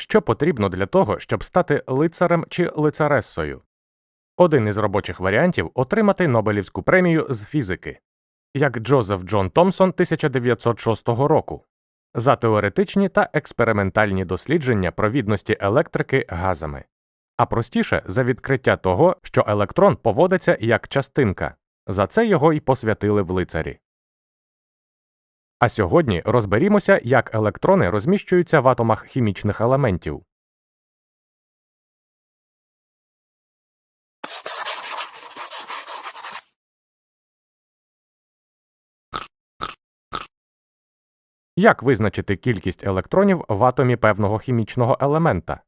Що потрібно для того, щоб стати лицарем чи лицаресою? Один із робочих варіантів отримати Нобелівську премію з фізики, як Джозеф Джон Томсон 1906 року, за теоретичні та експериментальні дослідження провідності електрики газами, а простіше за відкриття того, що електрон поводиться як частинка. За це його й посвятили в лицарі. А сьогодні розберімося, як електрони розміщуються в атомах хімічних елементів. Як визначити кількість електронів в атомі певного хімічного елемента?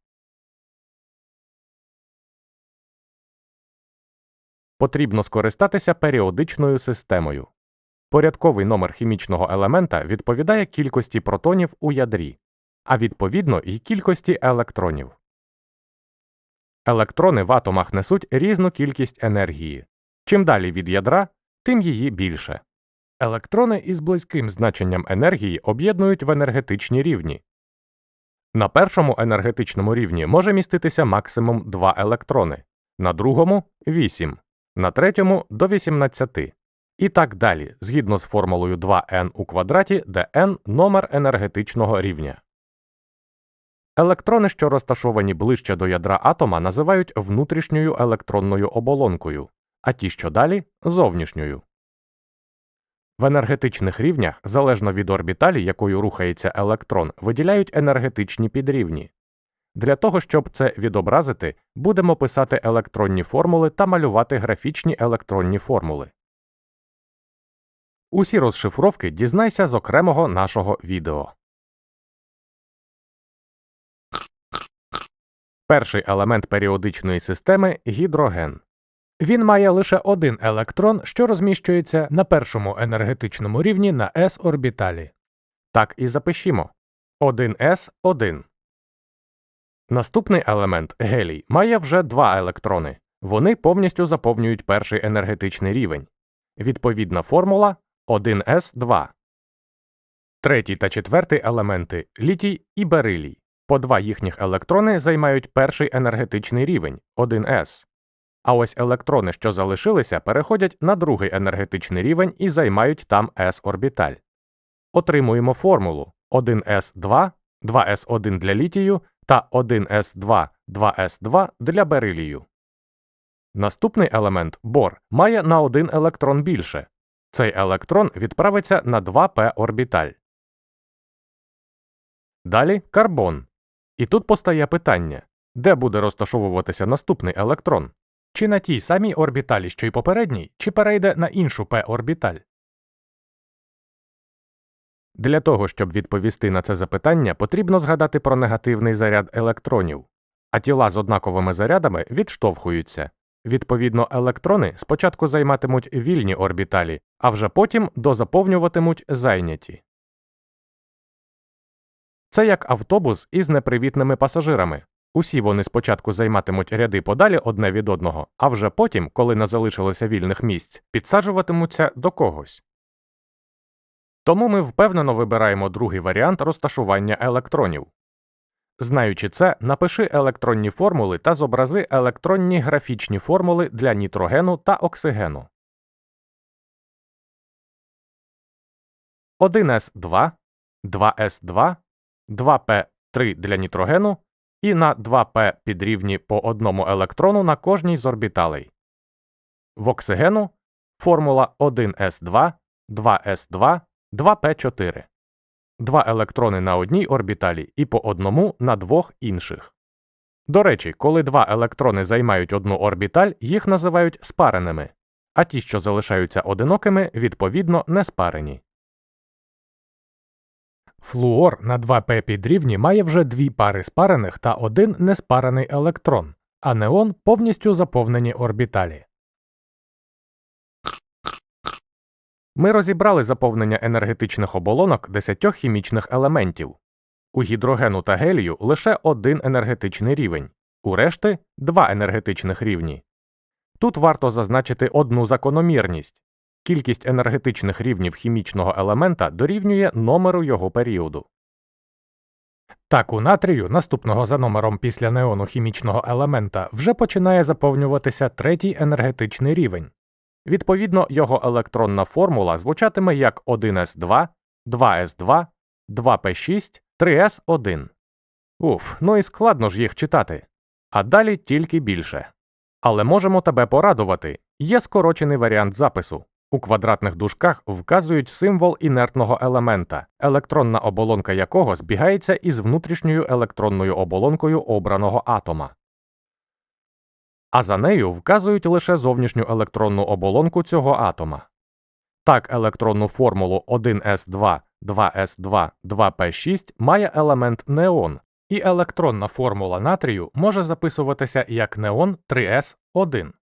Потрібно скористатися періодичною системою. Порядковий номер хімічного елемента відповідає кількості протонів у ядрі, а відповідно й кількості електронів. Електрони в атомах несуть різну кількість енергії. Чим далі від ядра, тим її більше. Електрони із близьким значенням енергії об'єднують в енергетичні рівні. На першому енергетичному рівні може міститися максимум 2 електрони, на другому 8, на третьому до 18 і так далі, згідно з формулою 2n у квадраті, де n – номер енергетичного рівня. Електрони, що розташовані ближче до ядра атома, називають внутрішньою електронною оболонкою, а ті, що далі зовнішньою. В енергетичних рівнях, залежно від орбіталі, якою рухається електрон, виділяють енергетичні підрівні. Для того, щоб це відобразити, будемо писати електронні формули та малювати графічні електронні формули. Усі розшифровки дізнайся з окремого нашого відео. Перший елемент періодичної системи гідроген. Він має лише один електрон, що розміщується на першому енергетичному рівні на s орбіталі. Так і запишімо 1s1. Наступний елемент гелій має вже два електрони. Вони повністю заповнюють перший енергетичний рівень. Відповідна формула 1s2. Третій та четвертий елементи літій і берилій. По два їхніх електрони займають перший енергетичний рівень 1s. А ось електрони, що залишилися, переходять на другий енергетичний рівень і займають там s орбіталь. Отримуємо формулу 1s2, 2s1 для літію та 1s2, 2s2 для берилію. Наступний елемент бор має на один електрон більше. Цей електрон відправиться на 2p орбіталь. Далі карбон. І тут постає питання де буде розташовуватися наступний електрон? Чи на тій самій орбіталі, що й попередній, чи перейде на іншу p орбіталь? Для того, щоб відповісти на це запитання, потрібно згадати про негативний заряд електронів, а тіла з однаковими зарядами відштовхуються. Відповідно, електрони спочатку займатимуть вільні орбіталі, а вже потім дозаповнюватимуть зайняті. Це як автобус із непривітними пасажирами. Усі вони спочатку займатимуть ряди подалі одне від одного, а вже потім, коли не залишилося вільних місць, підсаджуватимуться до когось. Тому ми впевнено вибираємо другий варіант розташування електронів. Знаючи це, напиши електронні формули та зобрази електронні графічні формули для нітрогену та оксигену. 1s2, 2s2, 2p3 для нітрогену і на 2p підрівні по одному електрону на кожній з орбіталей. В оксигену формула 1s2, 2s2, 2p4. Два електрони на одній орбіталі і по одному на двох інших. До речі, коли два електрони займають одну орбіталь, їх називають спареними, а ті, що залишаються одинокими, відповідно не спарені. Флуор на 2p підрівні має вже дві пари спарених та один неспарений електрон, а неон повністю заповнені орбіталі. Ми розібрали заповнення енергетичних оболонок десятьох хімічних елементів. У гідрогену та гелію лише один енергетичний рівень, у решти два енергетичних рівні. Тут варто зазначити одну закономірність кількість енергетичних рівнів хімічного елемента дорівнює номеру його періоду. Так, у натрію, наступного за номером після неону хімічного елемента, вже починає заповнюватися третій енергетичний рівень. Відповідно, його електронна формула звучатиме як 1s2, 2s2, 2p6, 3s1. Уф, ну і складно ж їх читати. А далі тільки більше. Але можемо тебе порадувати. Є скорочений варіант запису. У квадратних дужках вказують символ інертного елемента, електронна оболонка якого збігається із внутрішньою електронною оболонкою обраного атома. А за нею вказують лише зовнішню електронну оболонку цього атома. Так, електронну формулу 1s2, 2s2, 2p6 має елемент неон, і електронна формула натрію може записуватися як неон 3s1.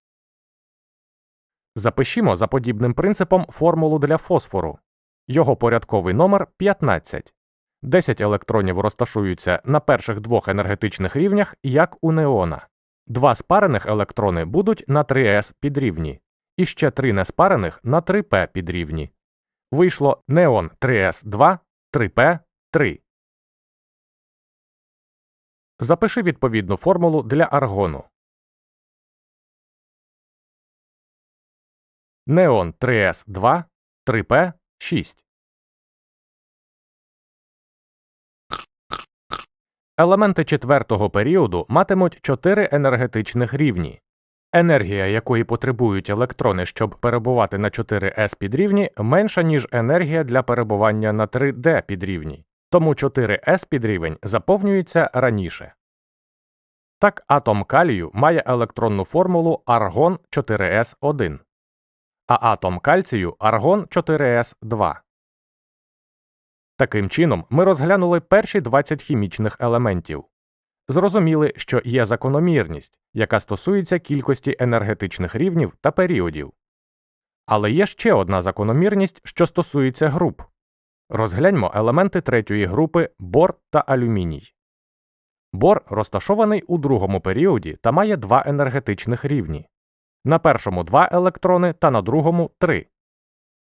Запишімо за подібним принципом формулу для фосфору. Його порядковий номер 15. 10 електронів розташуються на перших двох енергетичних рівнях, як у неона. Два спарених електрони будуть на 3s підрівні, і ще три неспарених на 3p підрівні. Вийшло неон 3s2, 3p 3. Запиши відповідну формулу для аргону. Неон 3s2, 3p 6. Елементи четвертого періоду матимуть чотири енергетичних рівні. Енергія, якої потребують електрони, щоб перебувати на 4s підрівні, менша, ніж енергія для перебування на 3d підрівні, тому 4s підрівень заповнюється раніше. Так, атом калію має електронну формулу аргон 4s1, а атом кальцію аргон 4s2. Таким чином, ми розглянули перші 20 хімічних елементів. Зрозуміли, що є закономірність, яка стосується кількості енергетичних рівнів та періодів. Але є ще одна закономірність, що стосується груп. Розгляньмо елементи третьої групи бор та алюміній. Бор розташований у другому періоді та має два енергетичних рівні. На першому два електрони та на другому три.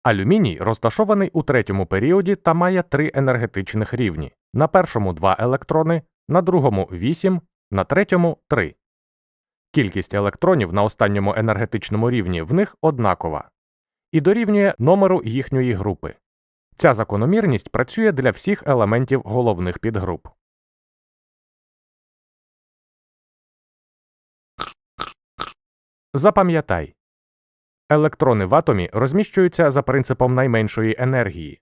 Алюміній розташований у третьому періоді та має три енергетичних рівні. На першому два електрони, на другому 8, на третьому 3. Кількість електронів на останньому енергетичному рівні в них однакова і дорівнює номеру їхньої групи. Ця закономірність працює для всіх елементів головних підгруп. Запам'ятай електрони в атомі розміщуються за принципом найменшої енергії.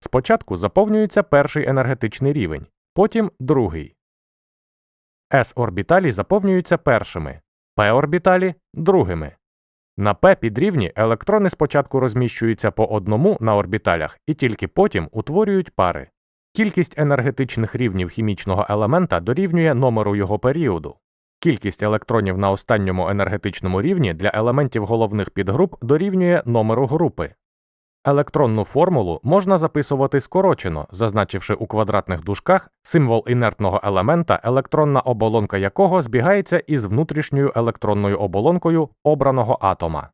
Спочатку заповнюється перший енергетичний рівень, потім другий. s орбіталі заповнюються першими, p орбіталі другими. На p підрівні електрони спочатку розміщуються по одному на орбіталях і тільки потім утворюють пари. Кількість енергетичних рівнів хімічного елемента дорівнює номеру його періоду. Кількість електронів на останньому енергетичному рівні для елементів головних підгруп дорівнює номеру групи. Електронну формулу можна записувати скорочено, зазначивши у квадратних дужках символ інертного елемента, електронна оболонка якого збігається із внутрішньою електронною оболонкою обраного атома.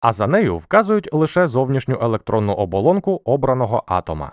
А за нею вказують лише зовнішню електронну оболонку обраного атома.